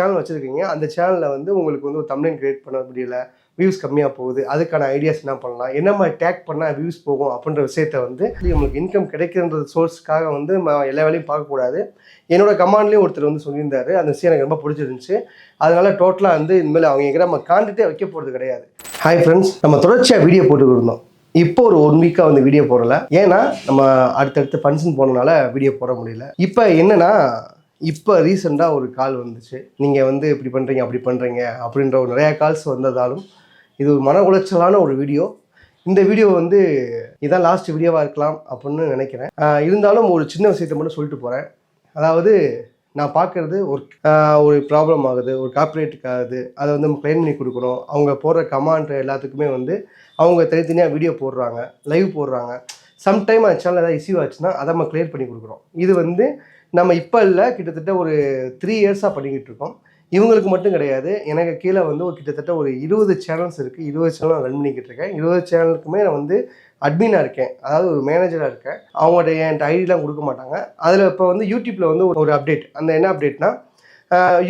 Channel வச்சுருக்கீங்க அந்த சேனலில் வந்து உங்களுக்கு வந்து ஒரு தமிழன் கிரியேட் பண்ண முடியல வியூஸ் கம்மியாக போகுது அதுக்கான ஐடியாஸ் என்ன பண்ணலாம் என்ன மாதிரி டேக் பண்ணால் வியூஸ் போகும் அப்படின்ற விஷயத்த வந்து உங்களுக்கு இன்கம் கிடைக்கின்ற சோர்ஸ்க்காக வந்து எல்லா வேலையும் பார்க்கக்கூடாது. என்னோட கமாண்ட்லேயும் ஒருத்தர் வந்து சொல்லியிருந்தாரு அந்த விஷயம் எனக்கு ரொம்ப பிடிச்சிருந்துச்சு. அதனால டோட்டலாக வந்து இனிமேல் அவங்க எங்கே நம்ம காண்டிட்டே வைக்க போகிறது கிடையாது. ஹாய் ஃப்ரெண்ட்ஸ் நம்ம தொடர்ச்சியாக வீடியோ போட்டுக்கிட்டு இருந்தோம். இப்போ ஒரு ஒன் வீக்காக வந்து வீடியோ போடலை. ஏன்னா நம்ம அடுத்தடுத்து ஃபங்க்ஷன் போனனால வீடியோ போட முடியல. இப்போ என்னென்னா இப்போ ரீசெண்டாக ஒரு கால் வந்துச்சு. நீங்கள் வந்து இப்படி பண்ணுறீங்க அப்படி பண்ணுறீங்க அப்படின்ற ஒரு நிறையா கால்ஸ் வந்ததாலும் இது ஒரு மன உளைச்சலான ஒரு வீடியோ இந்த வீடியோ வந்து இதான் லாஸ்ட் வீடியோவாக இருக்கலாம் அப்படின்னு நினைக்கிறேன். இருந்தாலும் ஒரு சின்ன விஷயத்தை மட்டும் சொல்லிட்டு போகிறேன் அதாவது நான் பார்க்குறது ஒரு ஒரு ப்ராப்ளம் ஆகுது ஒரு கார்ப்பரேட்டுக்கு ஆகுது அதை வந்து நம்ம க்ளைம் பண்ணி கொடுக்கணும். அவங்க போடுற கமாண்ட் எல்லாத்துக்குமே வந்து அவங்க தனித்தனியாக வீடியோ போடுறாங்க லைவ் போடுறாங்க. சம்டைம் அந்த சேனல் ஏதாவது இஷ்யூ ஆச்சுன்னா அதை நம்ம கிளியர் பண்ணி கொடுக்குறோம் இது வந்து நம்ம இப்போ இல்லை கிட்டத்தட்ட ஒரு த்ரீ இயர்ஸாக பண்ணிக்கிட்டு இருக்கோம். இவங்களுக்கு மட்டும் கிடையாது. எனக்கு கீழே வந்து ஒரு கிட்டத்தட்ட ஒரு இருபது சேனல்ஸ் இருக்குது இருபது சேனல் ரன் பண்ணிக்கிட்டு இருக்கேன். இருபது சேனலுக்குமே நான் வந்து அட்மினாக இருக்கேன். அதாவது ஒரு மேனேஜராக இருக்கேன். அவங்கள்ட்ட என்கிட்ட ஐடிலாம் கொடுக்க மாட்டாங்க. அதில் இப்போ வந்து யூடியூப்பில் வந்து ஒரு- ஒரு அப்டேட் அந்த என்ன அப்டேட்னா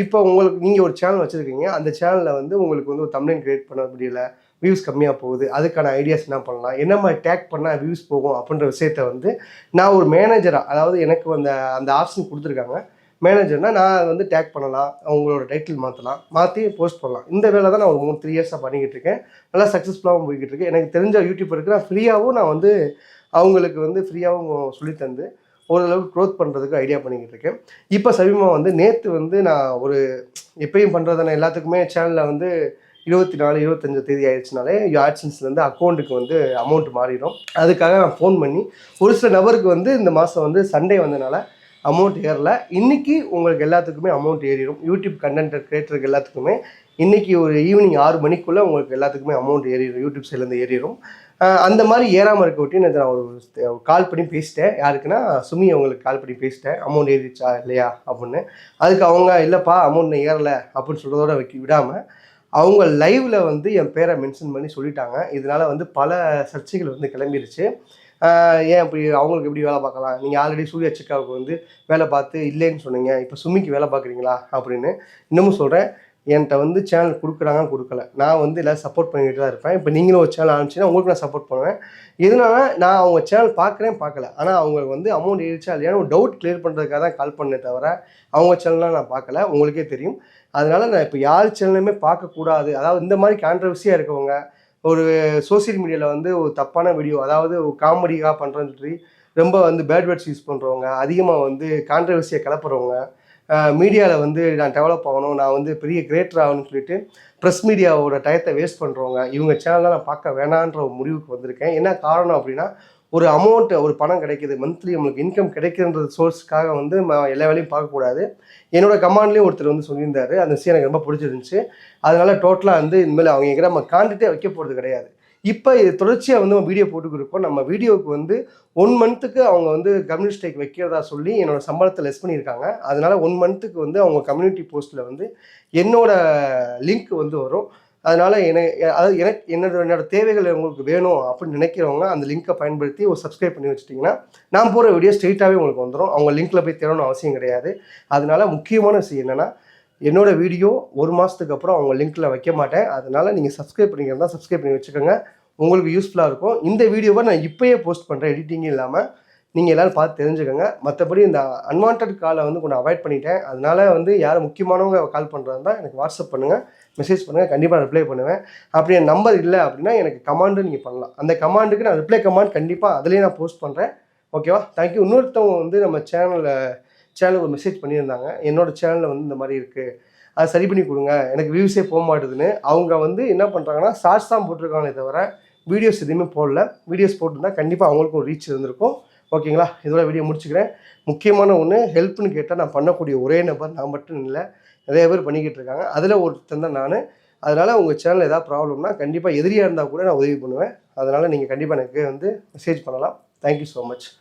இப்போ உங்களுக்கு நீங்கள் ஒரு சேனல் வச்சுருக்கீங்க. அந்த சேனலில் வந்து உங்களுக்கு வந்து ஒரு தமிழன் கிரியேட் பண்ண முடியல. வியூஸ் கம்மியாக போகுது. அதுக்கான ஐடியாஸ் என்ன பண்ணலாம்? என்ன மாதிரி டேக் பண்ணால் வியூஸ் போகும் அப்படின்ற விஷயத்த வந்து நான் ஒரு மேனேஜராக அதாவது எனக்கு அந்த அந்த ஆப்ஷன் கொடுத்துருக்காங்க. மேனேஜர்னால் நான் வந்து டேக் பண்ணலாம். அவங்களோட டைட்டில் மாற்றலாம் மாற்றி போஸ்ட் பண்ணலாம். இந்த வேலை தான் நான் ஒரு மூணு த்ரீ இயர்ஸாக பண்ணிக்கிட்டு இருக்கேன். நல்லா சக்ஸஸ்ஃபுல்லாகவும் போய்கிட்டு இருக்கேன் எனக்கு தெரிஞ்ச யூடியூப் இருக்கிற ஃப்ரீயாகவும் நான் வந்து அவங்களுக்கு வந்து ஃப்ரீயாகவும் சொல்லித்தந்து ஓரளவுக்கு க்ரோத் பண்ணுறதுக்கு ஐடியா பண்ணிக்கிட்டு இருக்கேன். இப்போ சமீபமாக வந்து நேற்று வந்து நான் ஒரு எப்பயும் பண்ணுறதான எல்லாத்துக்குமே சேனலில் வந்து இருபத்தி நாலு இருபத்தஞ்சு தேதி ஆயிடுச்சுனாலே ஆட்சன்ஸ்லேருந்து அக்கௌண்ட்டுக்கு வந்து அமௌண்ட் மாறிடும். அதுக்காக நான் ஃபோன் பண்ணி ஒரு சில நபருக்கு வந்து இந்த மாதம் வந்து சண்டே வந்தனால அமௌண்ட் ஏறல. இன்றைக்கி உங்களுக்கு எல்லாத்துக்குமே அமௌண்ட் ஏறிடும். யூடியூப் கண்டென்ட் கிரியேட்டருக்கு எல்லாத்துக்குமே இன்றைக்கி ஒரு ஈவினிங் ஆறு மணிக்குள்ளே உங்களுக்கு எல்லாத்துக்குமே அமௌண்ட் ஏறிடும். யூடியூப் சைட்லேருந்து ஏறிடும். அந்த மாதிரி ஏறாமல் இருக்க விட்டு நான் ஒரு கால் பண்ணி பேசிட்டேன். யாருக்குன்னா சுமி அவங்களுக்கு கால் பண்ணி பேசிட்டேன். அமௌண்ட் ஏறிச்சா இல்லையா அப்படின்னு. அதுக்கு அவங்க இல்லைப்பா அமௌண்ட் ஏறலை அப்படின்னு சொல்கிறதோட வைக்க விடாமல் அவங்க லைவில் வந்து என் பேரை மென்ஷன் பண்ணி சொல்லிட்டாங்க. இதனால் வந்து பல சர்ச்சைகள் வந்து கிளம்பிருச்சு. ஏன் இப்படி அவங்களுக்கு எப்படி வேலை பார்க்கலாம்? நீங்கள் ஆல்ரெடி சூர்யா சிக்காவுக்கு வந்து வேலை பார்த்து இல்லைன்னு சொன்னீங்க. இப்போ சுமிக்கு வேலை பார்க்குறீங்களா அப்படின்னு இன்னமும் சொல்கிறேன் என்கிட்ட வந்து சேனல் கொடுக்குறாங்கன்னு கொடுக்கல. நான் வந்து எல்லாம் சப்போர்ட் பண்ணிக்கிட்டு தான் இருப்பேன். இப்போ நீங்களும் ஒரு சேனல் ஆரம்பிச்சுன்னா உங்களுக்கு நான் சப்போர்ட் பண்ணுவேன். எதனால? நான் அவங்க சேனல் பார்க்குறேன் பார்க்கல. ஆனால் அவங்களுக்கு வந்து அமௌண்ட் ஏறிச்சா இல்லையான்னு ஒரு டவுட் கிளியர் பண்ணுறதுக்காக தான் கால் பண்ணே தவிர அவங்க சேனல்லாம் நான் பார்க்கல. உங்களுக்கே தெரியும். அதனால் நான் இப்போ யார் சேனலுமே பார்க்கக்கூடாது அதாவது இந்த மாதிரி கான்ட்ரவர்சியாக இருக்கவங்க ஒரு சோஷியல் மீடியாவில் வந்து ஒரு தப்பான வீடியோ அதாவது ஒரு காமெடியாக பண்ணுறேன்னு சொல்லி ரொம்ப வந்து பேட் வேர்ட்ஸ் யூஸ் பண்ணுறவங்க அதிகமாக வந்து கான்ட்ரவர்சியை கிளப்புறவங்க மீடியாவில் வந்து நான் டெவலப் ஆகணும் நான் வந்து பெரிய கிரேட்டர் ஆகணும்னு சொல்லிட்டு ப்ரெஸ் மீடியாவோட டயத்தை வேஸ்ட் பண்ணுறவங்க இவங்க சேனல்லாம் நான் பார்க்க வேணான்ற ஒரு முடிவுக்கு வந்திருக்கேன். என்ன காரணம் அப்படின்னா ஒரு அமௌண்ட் ஒரு பணம் கிடைக்குது மந்த்லி நம்மளுக்கு இன்கம் கிடைக்குன்ற சோர்ஸ்க்காக வந்து எல்லா வேலையும் பார்க்கக்கூடாது என்னோட கமாண்ட்லேயும் ஒருத்தர் வந்து சொல்லியிருந்தாரு. அந்த விஷயம் எனக்கு ரொம்ப பிடிச்சிருந்துச்சு. அதனால் டோட்டலாக வந்து இனிமேல் அவங்க எங்கிட்ட நம்ம காண்டிட்டே வைக்க போகிறது கிடையாது. இப்போ இது தொடர்ச்சியாக வந்து வீடியோ போட்டுக்கிருக்கோம். நம்ம வீடியோவுக்கு வந்து ஒன் மந்த்துக்கு அவங்க வந்து கம்யூனிட்டி ஸ்ட்ரைக் வைக்கிறதா சொல்லி என்னோட சம்பளத்தை லெஸ் பண்ணியிருக்காங்க. அதனால் ஒன் மந்த்துக்கு வந்து அவங்க கம்யூனிட்டி போஸ்ட்டில் வந்து என்னோட லிங்க் வந்து வரும். அதனால் எனக்கு அதாவது எனக்கு என்னோட என்னோட தேவைகள் உங்களுக்கு வேணும் அப்படின்னு நினைக்கிறவங்க அந்த லிங்கை பயன்படுத்தி ஒரு சப்ஸ்கிரைப் பண்ணி வச்சிட்டிங்கன்னா நான் போகிற வீடியோ ஸ்ட்ரெயிட்டாகவே உங்களுக்கு வந்துடும் அவங்க லிங்க்கில் போய் தேடணும் அவசியம் கிடையாது. அதனால் முக்கியமான விஷயம் என்னென்னா என்னோட வீடியோ ஒரு மாதத்துக்கு அப்புறம் அவங்க லிங்க்ல வைக்க மாட்டேன். அதனால நீங்கள் சப்ஸ்கிரைப் பண்ணிக்கிறதா சப்ஸ்கிரைப் பண்ணி வச்சுக்கோங்க. உங்களுக்கு யூஸ்ஃபுல்லாக இருக்கும். இந்த வீடியோவை நான் இப்போயே போஸ்ட் பண்ணுறேன் எடிட்டிங் இல்லாமல் நீங்கள் எல்லோரும் பார்த்து தெரிஞ்சுக்கோங்க. மற்றபடி இந்த அன்வான்ட் காலை வந்து கொஞ்சம் அவாய்ட் பண்ணிட்டேன். அதனால் வந்து யார் முக்கியமானவங்க கால் பண்ணுறதா எனக்கு வாட்ஸ்அப் பண்ணுங்கள் மெசேஜ் பண்ணுங்கள் கண்டிப்பாக ரிப்ளை பண்ணுவேன். அப்படி என் நம்பர் இல்லை அப்படின்னா எனக்கு கமாண்டு நீங்கள் பண்ணலாம். அந்த கமாண்டுக்கு நான் ரிப்ளை கமாண்ட் கண்டிப்பாக அதுலேயே நான் போஸ்ட் பண்ணுறேன் ஓகேவா தேங்க்யூ இன்னொருத்தவங்க வந்து நம்ம சேனலில் சேனல் ஒரு மெசேஜ் பண்ணியிருந்தாங்க. என்னோட சேனலில் வந்து இந்த மாதிரி இருக்குது அதை சரி பண்ணி கொடுங்க. எனக்கு வியூஸே போக மாட்டுதுன்னு. அவங்க வந்து என்ன பண்ணுறாங்கன்னா ஷார்ட்ஸ் தான் போட்டிருக்காங்களே தவிர வீடியோஸ் எதுவுமே போடல. வீடியோஸ் போட்டிருந்தா கண்டிப்பாக அவங்களுக்கும் ஒரு ரீச் இருந்திருக்கும். ஓகேங்களா இதோட வீடியோ முடிச்சுக்கிறேன். முக்கியமான ஒன்று ஹெல்ப்னு கேட்டால் நான் பண்ணக்கூடிய ஒரே நபர் நான் மட்டும் இல்லை. நிறைய பேர் பண்ணிக்கிட்டு இருக்காங்க. அதில் ஒருத்தன் தான் நான். அதனால் உங்கள் சேனல் ஏதாவது ப்ராப்ளம்னா கண்டிப்பாக எதிரியாக இருந்தால் கூட நான் உதவி பண்ணுவேன். அதனால் நீங்கள் கண்டிப்பாக எனக்கு வந்து மெசேஜ் பண்ணலாம். Thank you so much